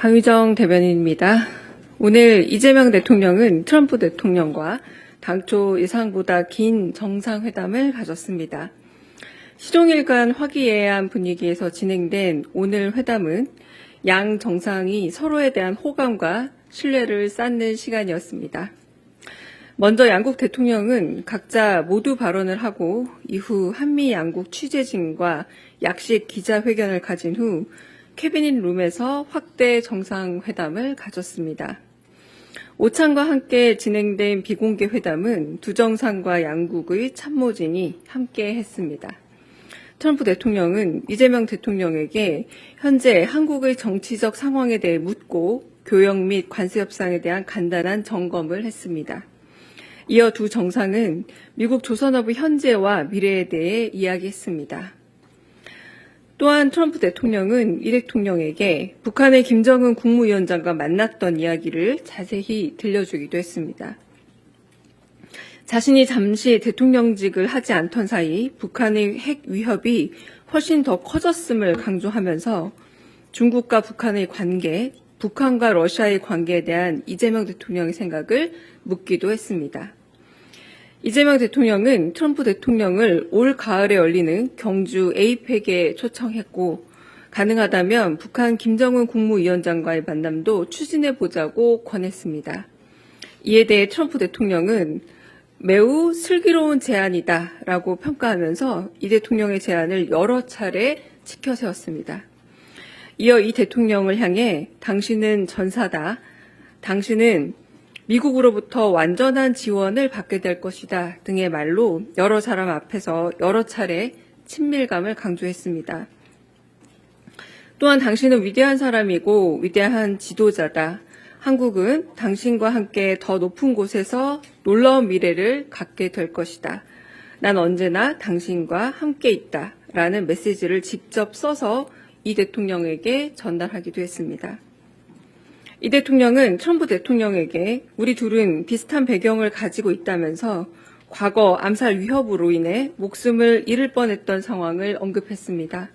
강유정 대변인입니다. 오늘 이재명 대통령은 트럼프 대통령과 당초 예상보다 긴 정상회담을 가졌습니다. 시종일관 화기애애한 분위기에서 진행된 오늘 회담은 양 정상이 서로에 대한 호감과 신뢰를 쌓는 시간이었습니다. 먼저 양국 대통령은 각자 모두 발언을 하고 이후 한미 양국 취재진과 약식 기자회견을 가진 후 캐비닛 룸에서 확대 정상회담을 가졌습니다. 오찬과 함께 진행된 비공개 회담은 두 정상과 양국의 참모진이 함께 했습니다. 트럼프 대통령은 이재명 대통령에게 현재 한국의 정치적 상황에 대해 묻고 교역 및 관세 협상에 대한 간단한 점검을 했습니다. 이어 두 정상은 미국 조선업의 현재와 미래에 대해 이야기했습니다. 또한 트럼프 대통령은 이 대통령에게 북한의 김정은 국무위원장과 만났던 이야기를 자세히 들려주기도 했습니다. 자신이 잠시 대통령직을 하지 않던 사이 북한의 핵 위협이 훨씬 더 커졌음을 강조하면서 중국과 북한의 관계, 북한과 러시아의 관계에 대한 이재명 대통령의 생각을 묻기도 했습니다. 이재명 대통령은 트럼프 대통령을 올 가을에 열리는 경주 에이펙에 초청했고 가능하다면 북한 김정은 국무위원장과의 만남도 추진해 보자고 권했습니다. 이에 대해 트럼프 대통령은 매우 슬기로운 제안이다 라고 평가하면서 이 대통령의 제안을 여러 차례 지켜 세웠습니다. 이어 이 대통령을 향해 당신은 전사다. 당신은 미국으로부터 완전한 지원을 받게 될 것이다 등의 말로 여러 사람 앞에서 여러 차례 친밀감을 강조했습니다. 또한 당신은 위대한 사람이고 위대한 지도자다. 한국은 당신과 함께 더 높은 곳에서 놀라운 미래를 갖게 될 것이다. 난 언제나 당신과 함께 있다. 라는 메시지를 직접 써서 이 대통령에게 전달하기도 했습니다. 이 대통령은 트럼프 대통령에게 우리 둘은 비슷한 배경을 가지고 있다면서 과거 암살 위협으로 인해 목숨을 잃을 뻔했던 상황을 언급했습니다.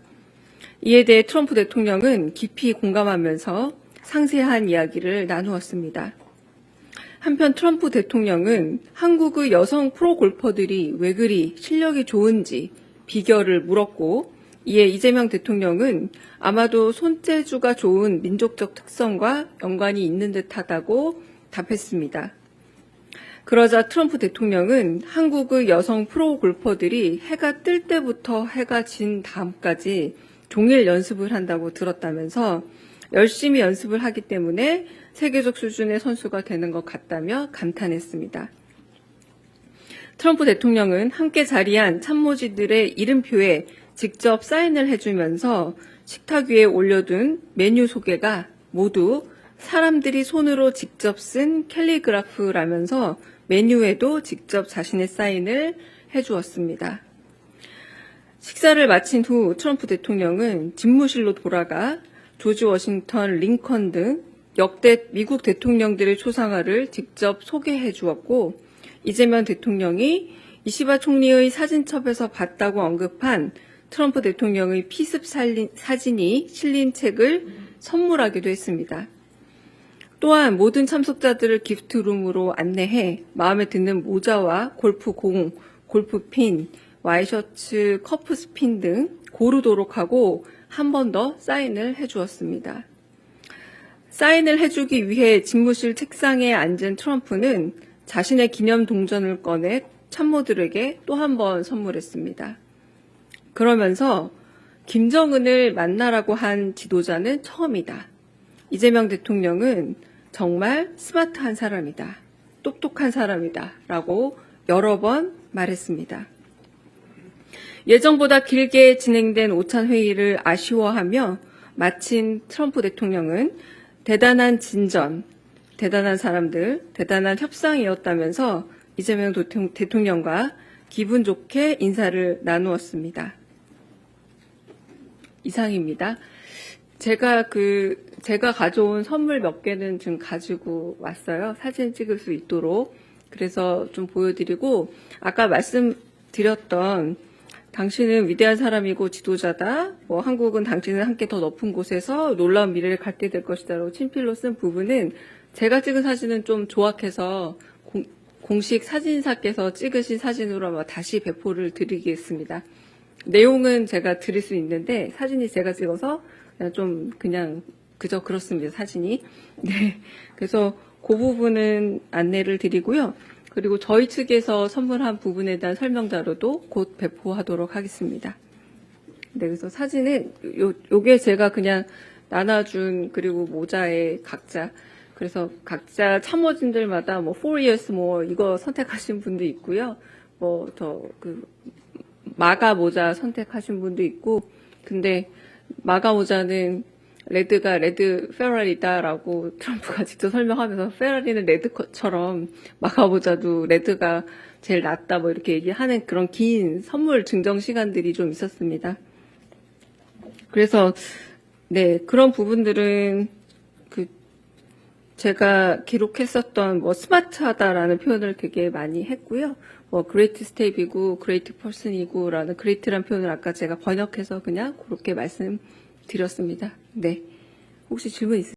이에 대해 트럼프 대통령은 깊이 공감하면서 상세한 이야기를 나누었습니다. 한편 트럼프 대통령은 한국의 여성 프로 골퍼들이 왜 그리 실력이 좋은지 비결을 물었고 이에 이재명 대통령은 아마도 손재주가 좋은 민족적 특성과 연관이 있는 듯하다고 답했습니다. 그러자 트럼프 대통령은 한국의 여성 프로 골퍼들이 해가 뜰 때부터 해가 진 다음까지 종일 연습을 한다고 들었다면서 열심히 연습을 하기 때문에 세계적 수준의 선수가 되는 것 같다며 감탄했습니다. 트럼프 대통령은 함께 자리한 참모진들의 이름표에 직접 사인을 해주면서 식탁 위에 올려둔 메뉴 소개가 모두 사람들이 손으로 직접 쓴 캘리그라프라면서 메뉴에도 직접 자신의 사인을 해주었습니다. 식사를 마친 후 트럼프 대통령은 집무실로 돌아가 조지 워싱턴, 링컨 등 역대 미국 대통령들의 초상화를 직접 소개해 주었고 이재명 대통령이 이시바 총리의 사진첩에서 봤다고 언급한 트럼프 대통령의 피습 살린, 사진이 실린 책을 선물하기도 했습니다. 또한 모든 참석자들을 기프트룸으로 안내해 마음에 드는 모자와 골프공, 골프핀, 와이셔츠, 커프스핀 등 고르도록 하고 한 번 더 사인을 해주었습니다. 사인을 해주기 위해 집무실 책상에 앉은 트럼프는 자신의 기념 동전을 꺼내 참모들에게 또 한 번 선물했습니다. 그러면서 김정은을 만나라고 한 지도자는 처음이다. 이재명 대통령은 정말 스마트한 사람이다. 똑똑한 사람이다. 라고 여러 번 말했습니다. 예정보다 길게 진행된 오찬 회의를 아쉬워하며 마친 트럼프 대통령은 대단한 진전, 대단한 사람들, 대단한 협상이었다면서 이재명 대통령과 기분 좋게 인사를 나누었습니다. 이상입니다. 제가 그 제가 가져온 선물 몇 개는 지금 가지고 왔어요. 사진 찍을 수 있도록. 그래서 좀 보여드리고 아까 말씀드렸던 당신은 위대한 사람이고 지도자다. 뭐 한국은 당신은 함께 더 높은 곳에서 놀라운 미래를 갖게 될 것이다라고 친필로 쓴 부분은 제가 찍은 사진은 좀 조악해서 공, 공식 사진사께서 찍으신 사진으로 다시 배포를 드리겠습니다. 내용은 제가 드릴 수 있는데 사진이 제가 찍어서 그냥 좀 그냥 그저 그렇습니다. 사진이. 네. 그래서 그 부분은 안내를 드리고요. 그리고 저희 측에서 선물한 부분에 대한 설명 자료도 곧 배포하도록 하겠습니다. 네, 그래서 사진은 요, 요게 제가 그냥 나눠준 그리고 모자에 각자 그래서 각자 참모진들마다 뭐 4 years more 이거 선택하신 분도 있고요. 뭐 더그 마가 모자 선택하신 분도 있고 근데 마가 모자는 레드가 레드 페라리다라고 트럼프가 직접 설명하면서 페라리는 레드처럼 마가 모자도 레드가 제일 낫다 뭐 이렇게 얘기하는 그런 긴 선물 증정 시간들이 좀 있었습니다. 그래서 네 그런 부분들은 그 제가 기록했었던 뭐 스마트하다라는 표현을 되게 많이 했고요. 뭐 그레이트 스텝이고 그레이트 퍼슨이고라는 그레이트란 표현을 아까 제가 번역해서 그냥 그렇게 말씀드렸습니다. 네. 혹시 질문 있으세요?